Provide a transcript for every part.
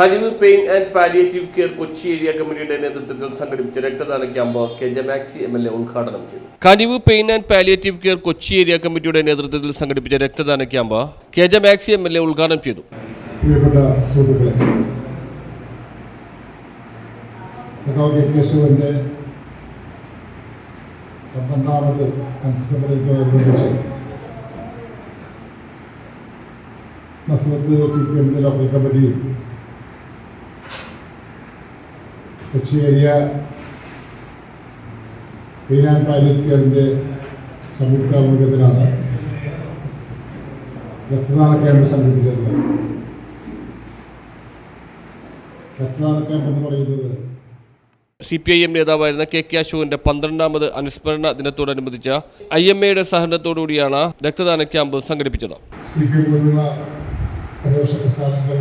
Kanivu pain and palliative care Kochi area കമ്മിറ്റിയുടെ നേതൃത്വത്തിൽ സംഘടിപ്പിച്ച രക്തദാന camp K J Maxi M L A ഉദ്ഘാടനം ചെയ്തു. Kanivu pain and palliative care Kochi area കമ്മിറ്റിയുടെ നേതൃത്വത്തിൽ സംഘടിപ്പിച്ച രക്തദാന camp K J Maxi M L A ഉദ്ഘാടനം ചെയ്തു. പന്ത്രണ്ടാമത് അനുസ്മരണത്തോടനുബന്ധിച്ച് നസ്രത്ത് സി പി എമ്മിന്റെ ലോക്കൽ കമ്മിറ്റിയും കൊച്ചി ഏരിയ പീനാൻ പാലിക്കലിന്റെ സംയുക്താഭിമുഖ്യത്തിലാണ് രക്തദാന ക്യാമ്പ് സംഘടിപ്പിച്ചത്. രക്തദാന ക്യാമ്പ് എന്ന് പറയുന്നത് സി പി ഐ എം നേതാവായിരുന്ന കെ കെ അശോകന്റെ പന്ത്രണ്ടാമത് അനുസ്മരണ ദിനത്തോടനുബന്ധിച്ച ഐ എം എയുടെ സഹകരണത്തോടുകൂടിയാണ് രക്തദാന ക്യാമ്പ് സംഘടിപ്പിച്ചത്. സി പി എം പോലുള്ള ഇടതുപക്ഷ പ്രസ്ഥാനങ്ങൾ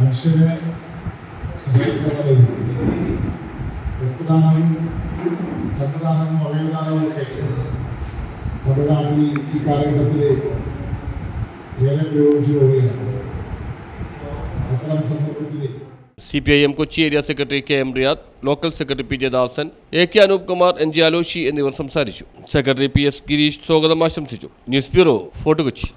മനുഷ്യനെ സഹായിക്കുന്ന രീതിയിൽ രക്തദാനവും രക്തദാനവും അവയവദാനവും ഒക്കെ നമ്മുടെ നാട്ടിൽ ഈ കാലഘട്ടത്തിൽ ഏറെ പുരോഗമിച്ചു പോവുകയാണ് അത്തരം സന്ദർഭത്തിൽ C P I M Kochi area secretary K M Riyad local secretary P J Dasan A K Anoop Kumar N G Aloshy എന്നിവർ സംസാരിച്ചു. സെക്രട്ടറി പി എസ് ഗിരീഷ് സ്വാഗതം ആശംസിച്ചു. News bureau fort Kochi.